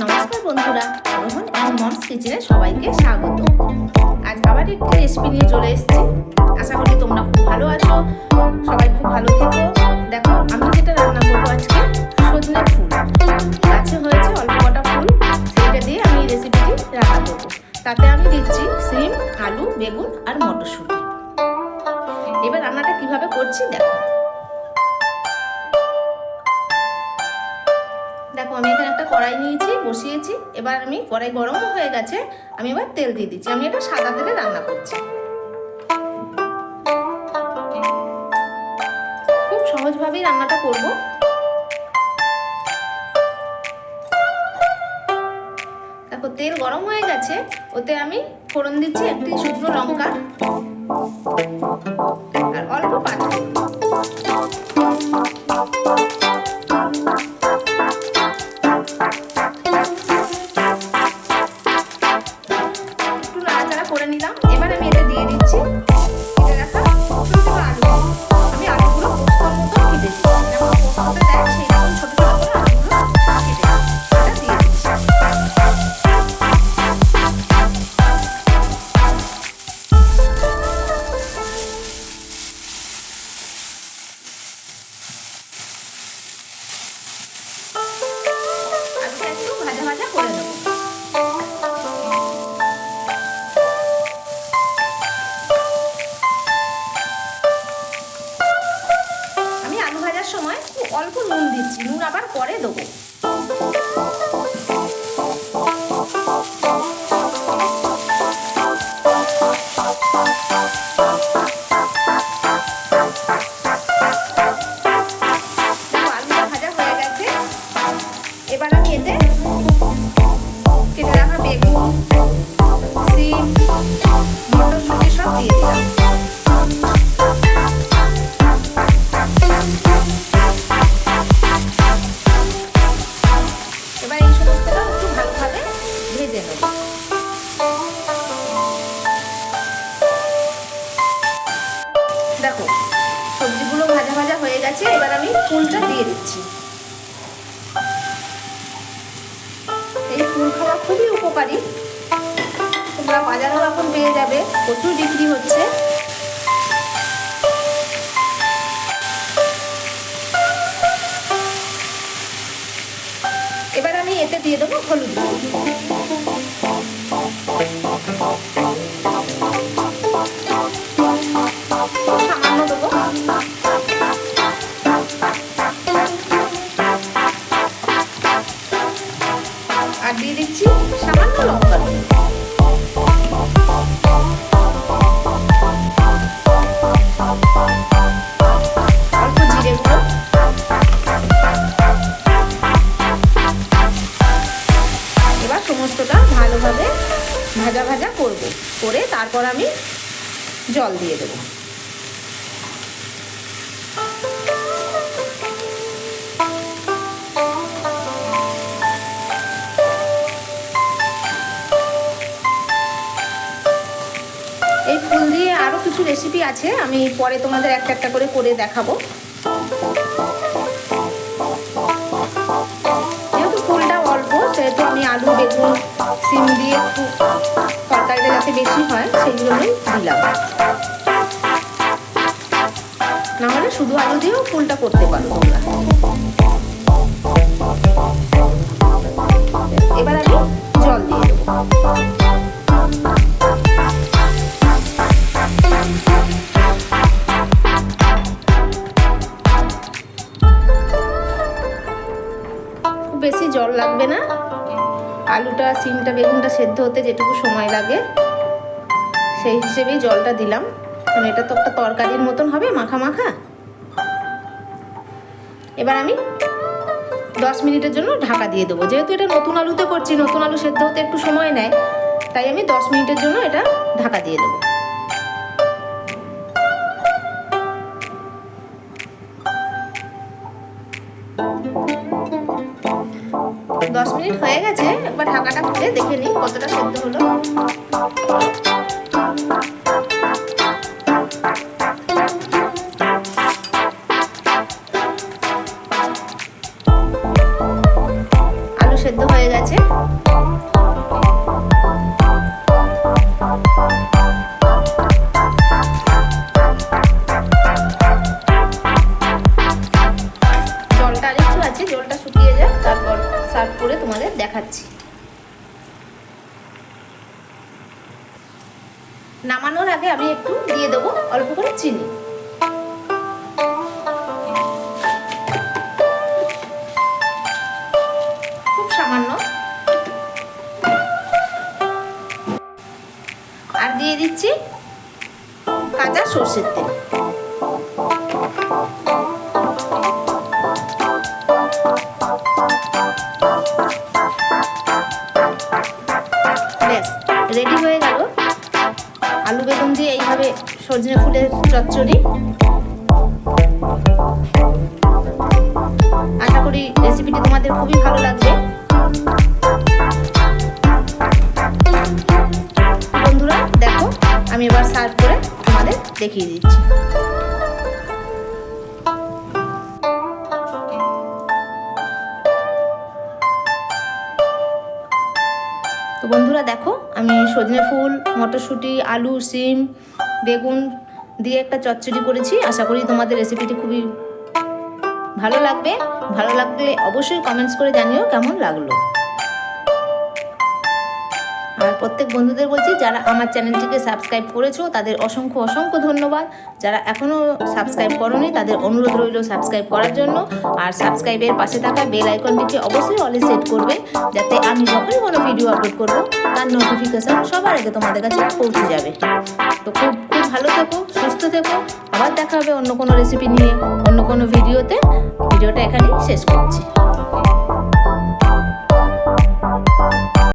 আমার মমস কিচেনে সবাইকে স্বাগত। আজ আবার একটি রেসিপি নিয়ে চলে এসেছি। আশা করি তোমরা খুব ভালো আছো, সবাই খুব ভালো থেকো। দেখো, আমি যেটা রান্না করব আজকে, সজনে ফুল। গাছে হয়েছে অল্প কটা ফুল সেটা দিয়ে আমি রেসিপিটি রান্না করব। তাতে আমি দিচ্ছি সিম, আলু, বেগুন আর মটরশুঁটি। এবার রান্নাটা কীভাবে করছি, দেখো। দেখো, আমি এখানে একটা কড়াই নিয়েছি, বসিয়েছি। এবার আমি কড়াই গরম হয়ে গেছে, আমি এবার তেল দিয়ে দিচ্ছি। আমি এটা সাদা তেলে রান্না করছি। খুব সহজভাবেই রান্নাটা করব। দেখো, তেল গরম হয়ে গেছে, ওতে আমি ফোড়ন দিচ্ছি একটি শুকনো লঙ্কা। আর অল্প পাঁচ অল্প নুন দিচ্ছি নুন আবার পরে দেবো। দেখো, সবজিগুলো ভাজা ভাজা হয়ে গেছে, এবার আমি ফুলটা দিয়ে দিচ্ছি। এই ফুল খাওয়া খুবই উপকারী। তোমরা বাজারেও এখন পেয়ে ভালোভাবে ভাজা ভাজা করব। করে তারপর আমি জল দিয়ে দেবো। এই ফুল দিয়ে আরও কিছু রেসিপি আছে, আমি পরে তোমাদের একটা একটা করে করে দেখাবো। যেহেতু ফুলটা অল্প, সেহেতু আমি আলু, বেগুন সিম দিয়ে একটু তরকারিটা যাতে বেশি হয়, সেইগুলোই দিলাম। নাহলে শুধু আলু দিয়েও ফুলটা করতে পারো তোমরা এবার আমি জল দিয়ে দেবো। বেশি জল লাগবে না। আলুটা, সিমটা, বেগুনটা সেদ্ধ হতে যেটুকু সময় লাগে, সেই হিসেবেই জলটা দিলাম। কারণ এটা তো একটা তরকারির মতন হবে, মাখা মাখা। এবার আমি দশ মিনিটের জন্য ঢাকা দিয়ে দেবো। যেহেতু এটা নতুন আলুতে করছি, নতুন আলু সেদ্ধ হতে একটু সময় নেয়, তাই আমি দশ মিনিটের জন্য এটা ঢাকা দিয়ে দেবো। দশ মিনিট হয়ে গেছে একবার ঢাকাটা খুলে দেখে নিই কতটা সেদ্ধ হলো। দেখাচ্ছি। নামানোর আগে আমি একটু দিয়ে দেবো অল্প করে চিনি। খুব সামান্য। আর দিয়ে দিচ্ছি কাঁচা সর্ষের তেল। সজনে ফুলের চচ্চড়ি। আশা করি রেসিপিটি তোমাদের খুবই ভালো লাগবে। বন্ধুরা, দেখো, আমি এবার সার্ভ করে তোমাদের দেখিয়ে দিচ্ছি। বন্ধুরা দেখো, আমি সজনে ফুল, মটরশুঁটি, আলু, সিম, বেগুন দিয়ে একটা চচ্চড়ি করেছি। আশা করি তোমাদের রেসিপিটি খুবই ভালো লাগবে। ভালো লাগলে অবশ্যই কমেন্টস করে জানিও কেমন লাগল। আর প্রত্যেক বন্ধুদের বলছি, যারা আমার চ্যানেলটিকে সাবস্ক্রাইব করেছ, তাদের অসংখ্য অসংখ্য ধন্যবাদ। যারা এখনও সাবস্ক্রাইব করনি, তাদের অনুরোধ রইল সাবস্ক্রাইব করার জন্য। আর সাবস্ক্রাইবের পাশে থাকা বেল আইকনটিকে অবশ্যই অলে সেট করবে, যাতে আমি যখনই কোনো ভিডিও আপলোড করব, তার নোটিফিকেশন সবার আগে তোমাদের কাছে পৌঁছে যাবে। তো খুব খুব ভালো থেকো, সুস্থ থেকো। আবার দেখা হবে অন্য কোনো রেসিপি নিয়ে, অন্য কোনো ভিডিওতে। ভিডিওটা এখানেই শেষ করছি।